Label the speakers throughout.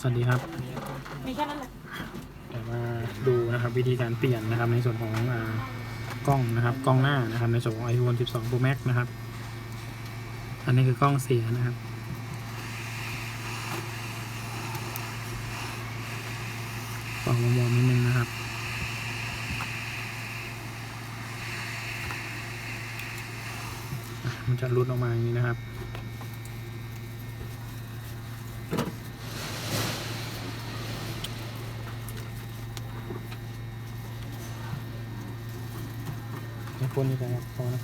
Speaker 1: สวัสดีครับ
Speaker 2: มีแค่นั้นแหละ
Speaker 1: เดี๋ยวมาดูนะครับวิธีการเปลี่ยนนะครับในส่วนของอากล้องนะครับกล้องหน้านะครับในส่วนของ iPhone 12 Pro Max นะครับ อันนี้คือกล้องเสียนะครับกล้องมัวๆนิดนึงนะครับมันจะรุดออกมาอย่างนี้นะครับ ไม่พ้นนี่ครับพอนะ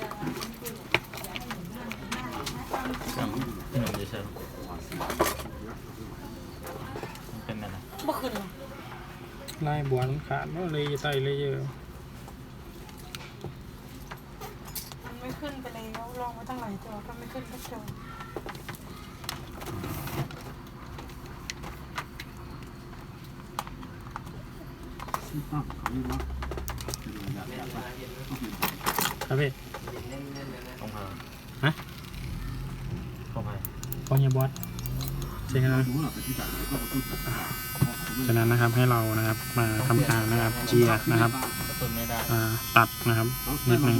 Speaker 3: หนึ่งจะเชิญมันเป็นอะไร
Speaker 2: เมื่อคืนเหรอ
Speaker 1: ไล่บวนขาดว่าเลยไตเลยเยอะ
Speaker 2: มันไม่ขึ้นไปแล้วลองมาตั้งหลายตัวก็ไม่ขึ้นก็เจอ
Speaker 1: ครับพี่
Speaker 3: ของเขา
Speaker 1: ฮะ
Speaker 3: ของใคร
Speaker 1: กล้องเฮียบอส ใช่ไหมครับฉะนั้นนะครับให้เรานะครับมาทำการนะครับเจียร์นะครับ
Speaker 3: กระตุ้นไม่ได้
Speaker 1: อ่าตัดนะครับนิดนึง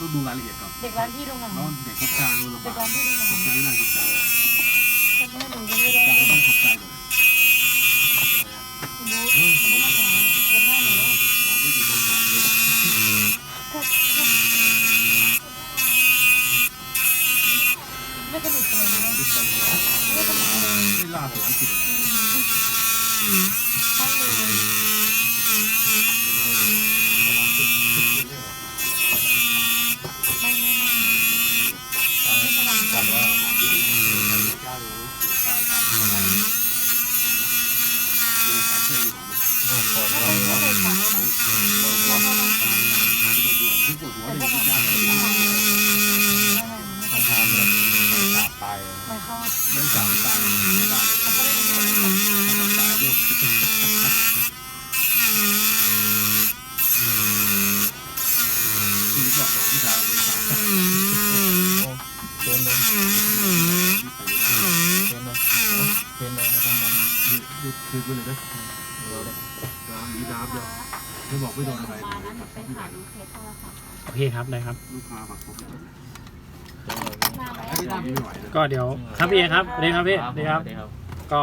Speaker 4: ต้องดูรายละเอียดก่อน
Speaker 2: เด็กร้านพี่ดูหนัง
Speaker 4: แล้วเด็กเขากลางดูลำ
Speaker 2: เด็ก
Speaker 4: บาก
Speaker 2: ร้านพี่ดูหนัง
Speaker 4: เขากลางไม่ได้เขากลาง
Speaker 2: จะไม่ให้หนูจะไม่ได้
Speaker 4: กลาง
Speaker 2: เลย
Speaker 4: ต้องเขากลางก่อน
Speaker 2: หนูหนูก็มาหาคนหน้าหนูแล้ว
Speaker 4: ของไม่ถึงต้องกลางเลย
Speaker 2: ก็ไม่สนุกเลยนะ ไม่สนุกเลย
Speaker 4: ไม่ล่าสุดที่สุด
Speaker 2: ใช่เลยไม่ไม่ไม่
Speaker 3: เอากันแล้อ้โหปวด
Speaker 2: ไม่
Speaker 3: ร้อน
Speaker 2: ไม่เคยขายนะแล้วก็ต้องขายนะ
Speaker 4: ทุกคนหัว
Speaker 2: แต่
Speaker 4: เด็ก
Speaker 2: พวก
Speaker 4: ที่
Speaker 2: มัน
Speaker 4: กลาง
Speaker 2: ไม่
Speaker 4: กลาง
Speaker 2: เขา
Speaker 4: องตายด้วยที่บอกของที่ทางไม่ตาย
Speaker 3: โอ้เกินเลย
Speaker 4: ที่ไปไม่ได้
Speaker 3: เกินเลยเกินเลยไม่ต้องมัน
Speaker 4: คือคือไปเลยนะ
Speaker 3: เร็วเลย
Speaker 4: น้ำมีน้ำเดียวไม่บอกไม่โดนอะไร
Speaker 5: มานั้นไปถามเคสโอ
Speaker 1: เคครับ ได้ครับ
Speaker 4: ลูกค้ามาครบแล้ว
Speaker 3: เกินเลย
Speaker 5: มาไหม
Speaker 4: ไม่ได้ไม่ไหวนะ
Speaker 1: ก็เดี๋ยวครับพี่เอครับสวัสดีครับพี่สวัสดีครับ
Speaker 3: สวัสดีครับ
Speaker 1: ก็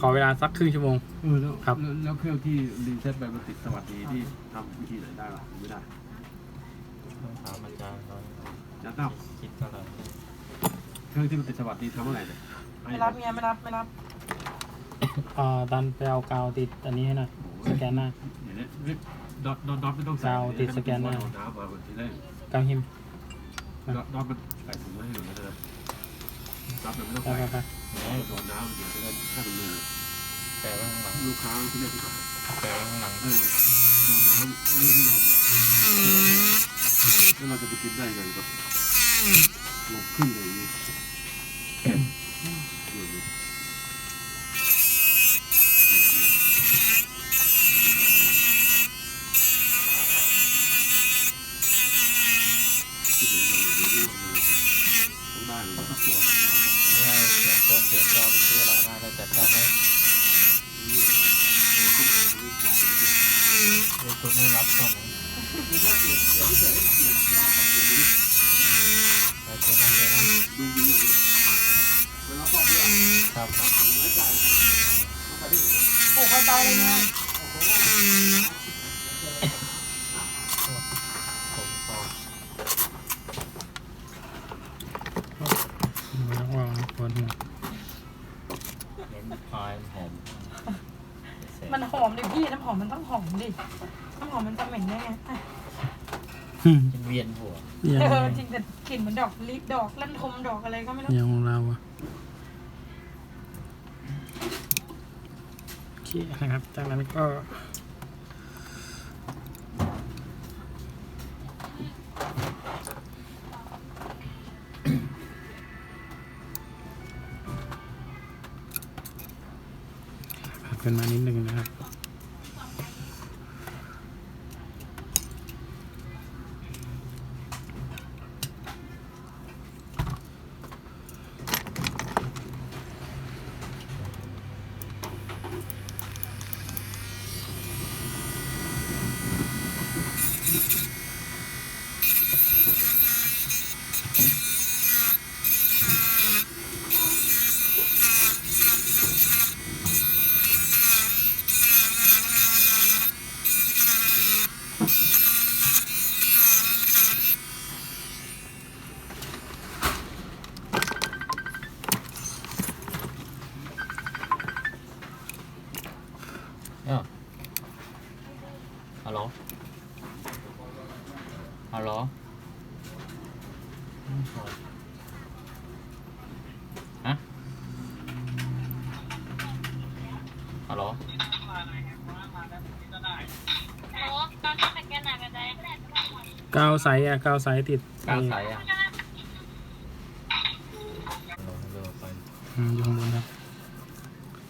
Speaker 1: ขอเวลาสักครึ่งชั่วโมง
Speaker 4: เออแล้ว
Speaker 1: ครับ
Speaker 4: แล้วแล้วเครื่องที่รีเซ็ตไปมันติดสวัสดีที่ทำวิธีไหนได้หรอไม่ได้
Speaker 3: ต้องถามอาจารย์เขา
Speaker 4: จะต้อง
Speaker 3: คิดเท่าไหร่
Speaker 4: เครื่องที่มันติดสวัสดีทำเมื่อไหร่เนี่ย
Speaker 2: ไม่รับเมียไม่รับไม่รับ
Speaker 1: เอ่อดันไปเอากาวติดอันนี้ให้หน่อยสแกนหน้า
Speaker 4: เดี๋ยวนี้ดอทดอทดอทไม่ต้องใส่
Speaker 1: กาวติดสแกนหน้า
Speaker 4: เอาน้ำมาเหมือนที่แรก
Speaker 1: กาวหิม
Speaker 4: ดอทดอทมัน ใส่ถุงไว้ให้หนูนะดอทมับนไม่ต้อง
Speaker 1: ไป
Speaker 4: ใส่
Speaker 1: ไปไป
Speaker 4: โดนน้ำเดี๋ยวจะได้ข้าเป็นมือ
Speaker 3: แปะไว้ข้างหลัง
Speaker 4: ลูกค้าที่เรียกที่ไหน
Speaker 3: แปะไว้ข้างหลัง
Speaker 4: เออโดนน้ำนี่ที่เราบอกแล้วเราจะไปกินได้ไงก็ลงขึ้นเลยนี่ต้งได้หรือสักตัว
Speaker 3: ไม่ให้เสียงโครงเสียงจอไปซื้ออะไรมาแล้วจัดการให้ยูทูบไม่รับช่องไปเจอกันเลยนะ
Speaker 4: ดูวิวเวลาปอกเนี่ย
Speaker 3: ครับครับ
Speaker 2: โอ้คอยตายเลยเนี่ย
Speaker 3: ผมพอ
Speaker 1: ไม่ต้องวางปวดหัว
Speaker 3: เน้นพายหอม
Speaker 2: มันหอมดิพี่น้ำหอมมันต้องหอมดิน้ำหอมมันจะเหม็นได้ไงอะ
Speaker 3: จะเวียนหัว
Speaker 1: อย่าง
Speaker 2: เออจริงแต่กลิ่นเหมือนดอกลิดอกลั่นทมดอกอะไรก็ไม่รู้
Speaker 1: อย่างของเราอะ โอเคนะครับ จากนั้นก็ขึ้นมานิดนึงนะครับ
Speaker 3: เอ้าฮัลโหลฮัลโหลอืมฮะฮัลโหล
Speaker 1: กาวไซส์อะกาวไซส์ติด
Speaker 3: ก้าวสายอะฮัลโหลฮัลโหลไป
Speaker 1: อืมอยู่ข้างบนครับ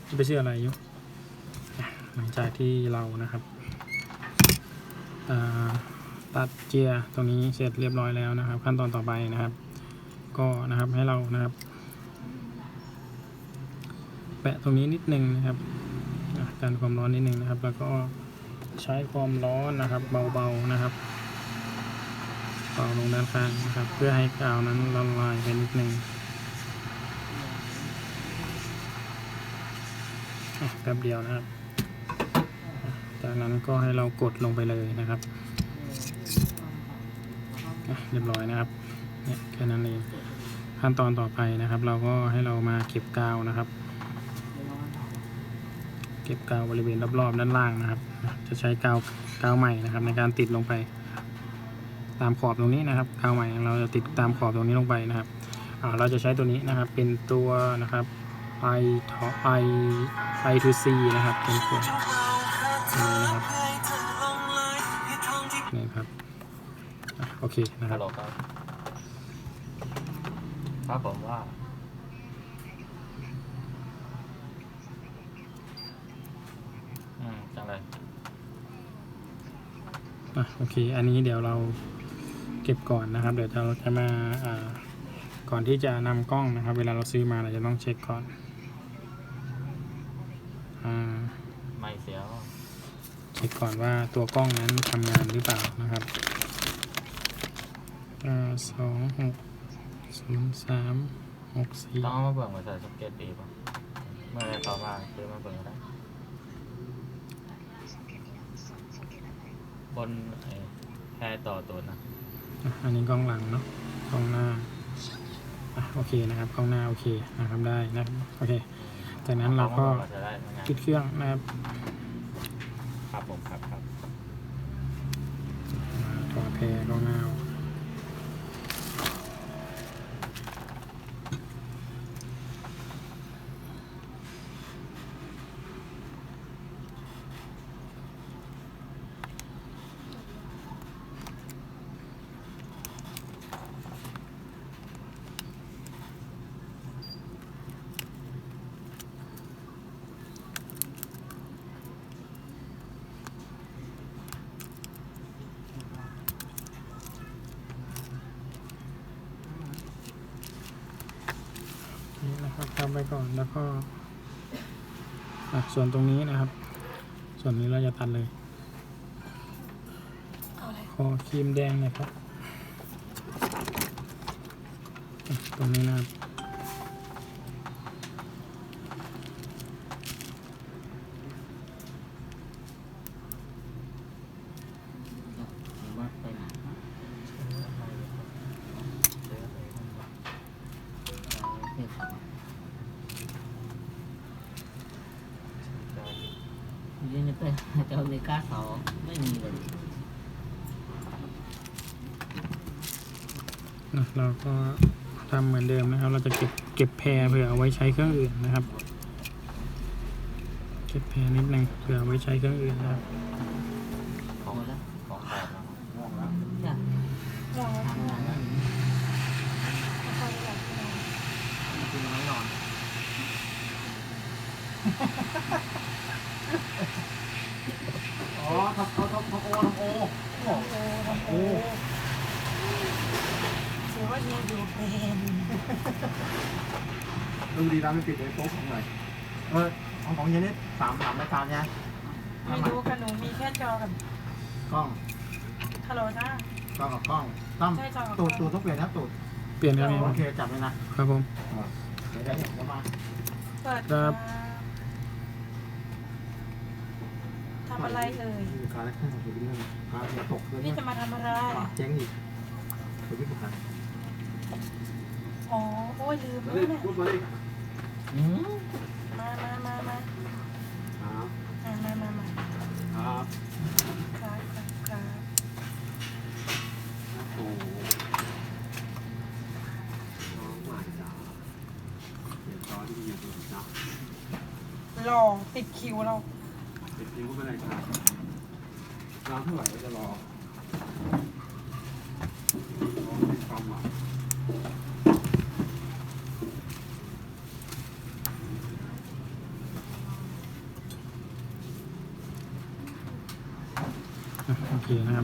Speaker 1: จะไปชื่ออะไรอยุหลังจากที่เรานะครับอ่าตัดเจียร์ตรงนี้เสร็จเรียบร้อยแล้วนะครับ ขั้นตอนต่อไปนะครับ ก็นะครับให้เรานะครับ แปะตรงนี้นิดนึงนะครับอะกันความร้อนนิดนึงนะครับ แล้วก็ใช้ความร้อนนะครับเบาๆนะครับ เป่าลงด้านข้างนะครับ เพื่อให้กาวนั้นละลายไปนิดนึงแป๊บเดียวนะครับ จากนั้นก็ให้เรากดลงไปเลยนะครับเรียบร้อยนะครับเนี่ยแค่นั้นเองขั้นตอนต่อไปนะครับ เราก็ให้เรามาเก็บกาวนะครับ เก็บกาวบริเวณรอบๆด้านล่างนะครับ จะใช้กาวกาวใหม่นะครับ ในการติดลงไป ตามขอบตรงนี้นะครับกาวใหม่เราจะติดตามขอบตรงนี้ลงไปนะครับอ่าเราจะใช้ตัวนี้นะครับเป็นตัวนะครับ i ทอ i i to c นะครับเป็นตัวนี้นะครับนี่ครับอะโอเคนะค
Speaker 3: ฮั
Speaker 1: รั
Speaker 3: ล
Speaker 1: บ
Speaker 3: โหลครับครับผมว่าอืมจังเลย
Speaker 1: อะโอเค อันนี้เดี๋ยวเรา เก็บก่อนนะครับ เดี๋ยวเราจะมาอ่าก่อนที่จะนำกล้องนะครับ เวลาเราซื้อมาเราจะต้องเช็คก่อนอ่า
Speaker 3: ไม่เสียว
Speaker 1: เช็คก่อนว่าตัวกล้องนั้นทำงานหรือเปล่านะครับสองหกศูนย์สามหกสี่
Speaker 3: ต้องเอามาเบิ่งมาใส่สเก็ตดีป่ะเมื่อไรเขามาซื้อมาเบิ่งก็ได้บนไอ้แพรต่อตัวนะ
Speaker 1: อะอันนี้กล้องหลังเนาะกล้องหน้าอะโอเคนะครับกล้องหน้าโอเคนะครับได้นะครับโอเค จากนั้นเราก็
Speaker 3: อมบิ่งจะได้เหมือนกัน
Speaker 1: ปิดเครื่องนะครับ
Speaker 3: ครับผมครับครับ
Speaker 1: ถอดแพรกล้องหน้าออก ก่อนแล้วก็ส่วนตรงนี้นะครับ ส่วนนี้เราจะตัดเลยขอครีมแดงหน่ยครับ ตรงนี้นะครับ
Speaker 3: แต่แต่เมริกาสองไม่มีเลย
Speaker 1: นะเราก็ทำเหมือนเดิมนะครับ เราจะเก็บเก็บแพรเผื่อเอาไว้ใช้เครื่องอื่นนะครับ เก็บแพรนิดหนึ่งเผื่อเอาไว้ใช้เครื่องอื่นนะครับ
Speaker 3: ดู
Speaker 4: ดีร้านไม่ปิดเลยโต๊ะของไหน
Speaker 3: เออของของเย็นนี่สามสามรายการใช่ไหม
Speaker 2: ไม่รู้กันหนูมีแค่จอกับ
Speaker 3: กล้อง
Speaker 2: ฮัลโหลจ้า ก
Speaker 3: ล้องกับกล้องตั้ม
Speaker 2: ใช่จอกับ
Speaker 3: ตูดตูดต้องเปลี่ยนนะตูด
Speaker 1: เปลี่ยนครับ
Speaker 3: โอเคจับเลยนะครับ
Speaker 1: ผม
Speaker 3: เดี๋ยวเดี๋ยวเดี๋ยวมา
Speaker 2: เปิด
Speaker 1: ครับ
Speaker 2: ทำอะไรเอ่ย
Speaker 3: ลูกค้าได้ขึ้นมาถึงเรื่องค้าจะตกเลย
Speaker 2: พี่
Speaker 3: เนี่ย
Speaker 2: จะมาทำอะไร
Speaker 3: เจ๊งอีกเดี๋ยวพี่บุกนะ
Speaker 2: อ๋อ โอ้ยลืม
Speaker 4: มา
Speaker 2: แล้
Speaker 4: ดิ
Speaker 2: วเนี่ย
Speaker 4: พูดมาดิ
Speaker 3: อืม
Speaker 2: มามามามา
Speaker 4: ครับ
Speaker 2: อะมามามา
Speaker 4: ครับ
Speaker 2: ครับครับครับ
Speaker 4: โอ้โหน้องใหม่จ้าเดี๋ยวตอนที่อยู่ตรงนี้นะ
Speaker 2: รอติดคิวเรา
Speaker 4: เด็กนิ้วก็ไม่ได้ครับร้านเท่าไหร่ก็จะรอรอติดความหวัง
Speaker 1: อะ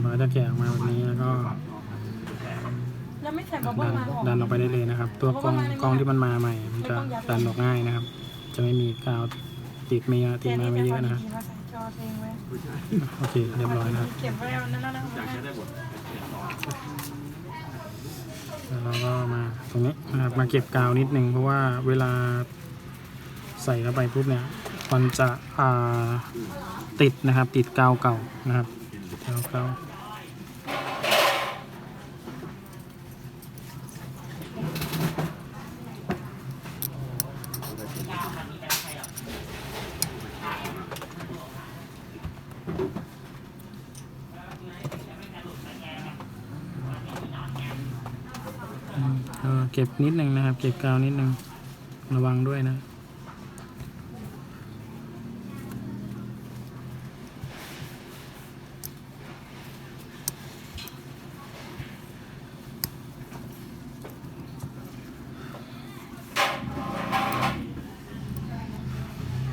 Speaker 1: โอ เคนะครับเราจะแกะออกมาแบบนี้แล้วก็
Speaker 2: แล้วไม่ใส่บับเบิ้
Speaker 1: ดั
Speaker 2: ล
Speaker 1: น
Speaker 2: มาหรอ
Speaker 1: ดันออกไปได้เลยนะครับ ตัวกล้องกล้องที่มันมาใหม่ มันจะดันออกง่ายนะครับ จะไม่มีกาวติดไม่เยอะติดมาไม่เยอะนะครับ
Speaker 2: มาใส่จอเองไว้
Speaker 4: ไม่ใช่
Speaker 1: โอเคเรียบร้อยนะครับ
Speaker 2: เก็บไว้เอานั่นนั่น
Speaker 4: อยากจะได้บทเรียนร้อย
Speaker 1: แล้วเราก็มาตรงนี้นะครับมาเก็บกาวนิดนึงเพราะว่าเวลาใส่เข้าไปปุ๊บเนี่ยมันจะอ่าติดนะครับ ติดกาวเก่านะครับกาวเก่า อืม เก็บนิดนึงนะครับ เก็บกาวนิดนึงระวังด้วยนะ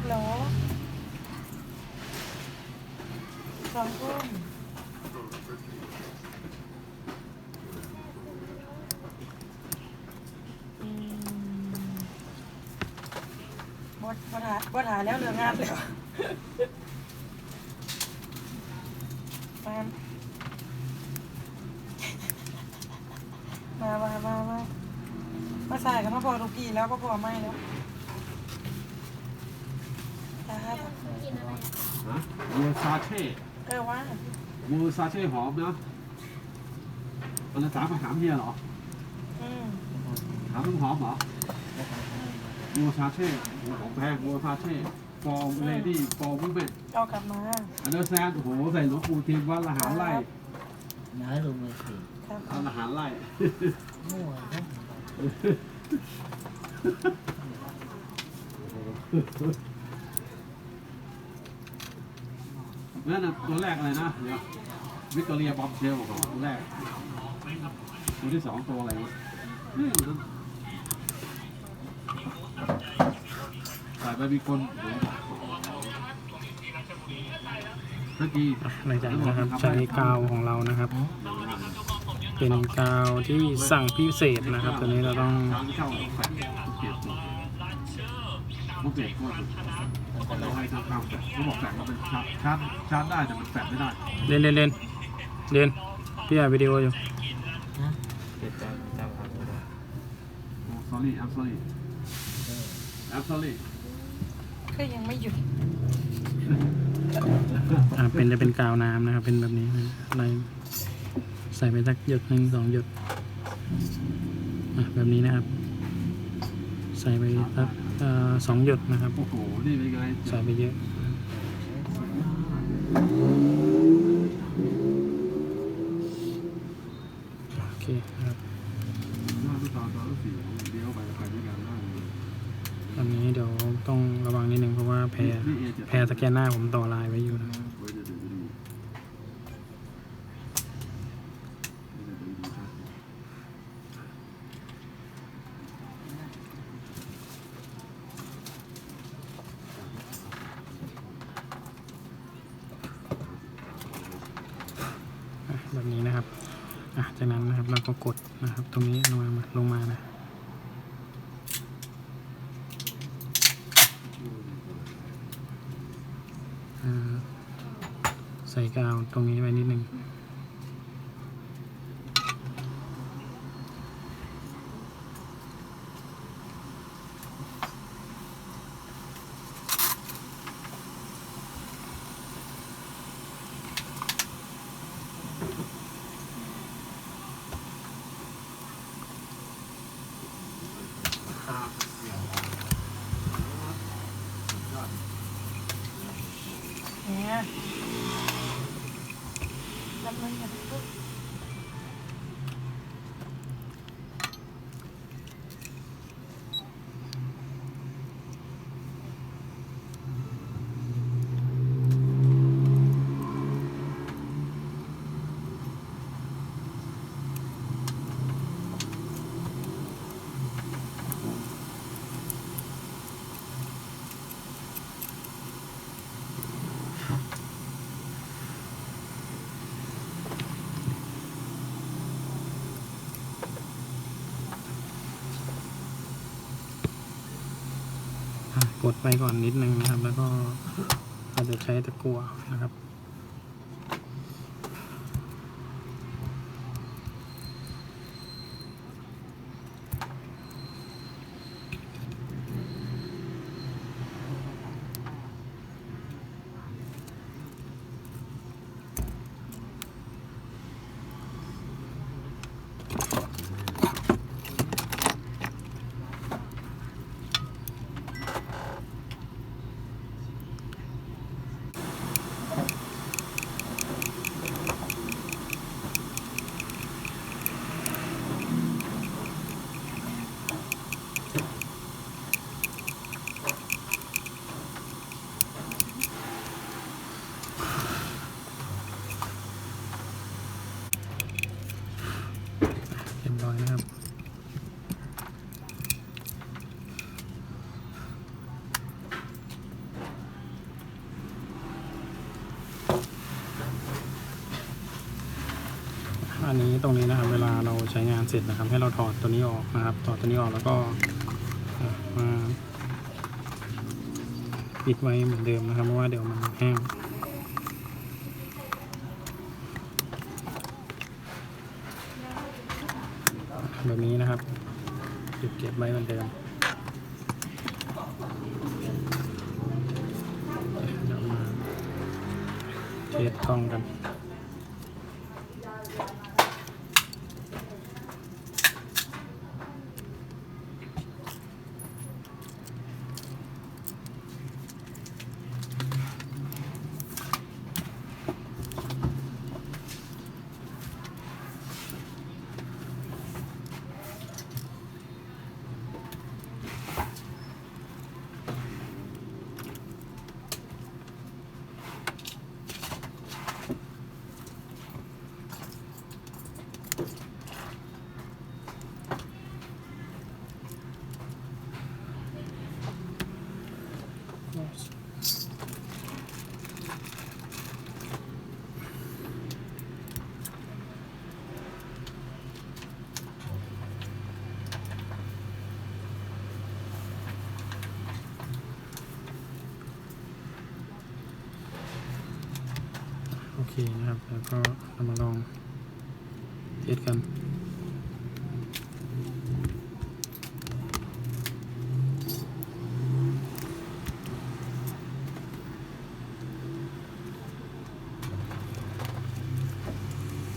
Speaker 2: เหรอสองทุ่มอืม บดบดหาบดหาแล้วเหลืองงานเลยมามามามามาใส่กันมาพอทุกปีแล้วก็พอไม่แล้วจ้า
Speaker 4: ฮะวัวซาเช่
Speaker 2: เออว่า
Speaker 4: วัวซาเช่หอมนะมันจะถามมาถามเฮียเหรอ
Speaker 2: อืม
Speaker 4: ถามน้ำหอมเหรอ วัวซาเช่วัวของแพงวัวซาเช่ for lady for women
Speaker 2: เอากลับมา
Speaker 4: understand โอ้โหใส่หลวงปู่ทีมวัดละหารไล่
Speaker 6: nhớ luôn rồi thì
Speaker 2: ครับ
Speaker 4: ทำละหารไล่
Speaker 6: mua hết
Speaker 4: นั่นน่ะตัวแรกอะไรนะ เดี๋ยววิกตอเรียบอมเชลของตัวแรก ตัวที่สองตัวอะไรวะ เฮ้ยมันใส่ไปมีคนเมื่อกี้
Speaker 1: หลังจากนั้นนะครับใช้กาวของเรานะครับ เป็นกาวที่สั่งพิเศษนะครับตัวนี้เราต้อง
Speaker 4: ทางที่เข้าของแฟนเปลี่ยนตัวมุกเปลี่ยนตัวเราให้ทางข้ามแฟนเขาบอกแฟนเราเป็นชาร์จชาร์จชาร์จได้แต่มันแฟนไม่ได้
Speaker 1: เล่นเล่นเล่นเล่นพี่อ่านวิดีโออยู่
Speaker 3: เจ็ดจำจำครับ
Speaker 4: โอ้ sorry I'm sorry I'm sorry ็
Speaker 2: ยังไม่หยุด
Speaker 1: เป็นจะเป็นกาวน้ำนะครับ เป็นแบบนี้นะอะไรใส่ไปสักหยดหนึ่งสองหยดแบบนี้นะครับ ใส่ไปสักสองหยดนะครับ
Speaker 4: ใส่ไปเยอะอั
Speaker 1: ตอนนี้เดี๋ยว ต้องระวังนิดนึงเพราะว่าแพรแพรสแกนหน้าผมต่อลายไว้อยู่นะแบบนี้นะครับ จากนั้นนะครับเราก็กดนะครับตรงนี้ลงมาลงมานะอ่าใส่กาว ตรงนี้ไปนิด ดไปก่อนนิดนึงนะครับ แล้วก็เราจะใช้ตะกั่วนะครับ เรียบร้อยนะครับ อันนี้ตรงนี้นะครับ เวลาเราใช้งาน เสร็จนะครับ ให้เราถอดตัวนี้ออกนะครับ ถอดตัวนี้ออกแล้วก็มาปิดไว้เหมือนเดิมนะครับเพราะว่าเดี๋ยวมันแห้งแบบนี้นะครับเก็บเก็บไว้เหมือนเดิมเดี๋ยวมาเทสกล้องกัน โอเค นะครับ แล้วก็เรามาลองเทสกัน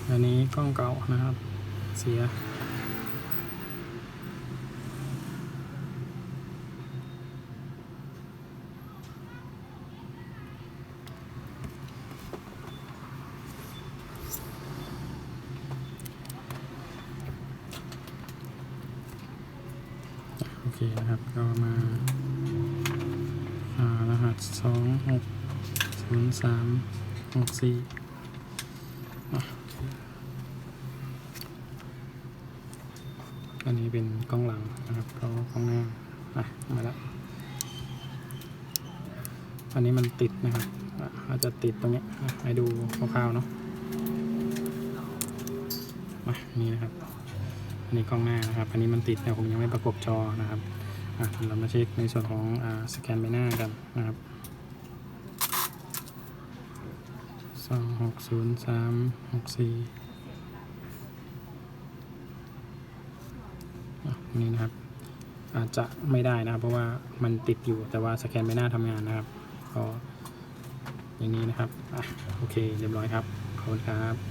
Speaker 1: อันนี้กล้องเก่านะครับ เสีย โอเคนะครับ ก็มา อ่านะครับ หัสสองหกศูนย์สามหกสี่อะอันนี้เป็นกล้องหลังนะครับก็กล้องหน้ อะมาแล้วอันนี้มันติดนะครับอะอาจจะติดตรงนี้ให้ดูคร่าวๆเนาะมานี่นะครับอันนี้กล้องหน้านะครับ อันนี้มันติดแต่ผมยังไม่ประกบจอนะครับอะเรามาเช็คในส่วนของอสแกนใบหน้ากันนะครับสองหกศูนย์สามหกสี่อะนี่นะครับ อาจจะไม่ได้นะครับ เพราะว่ามันติดอยู่แต่ว่าสแกนใบหน้าทำงานนะครับก็อย่างนี้นะครับอโอเคเรียบร้อยครับขอบคุณครับ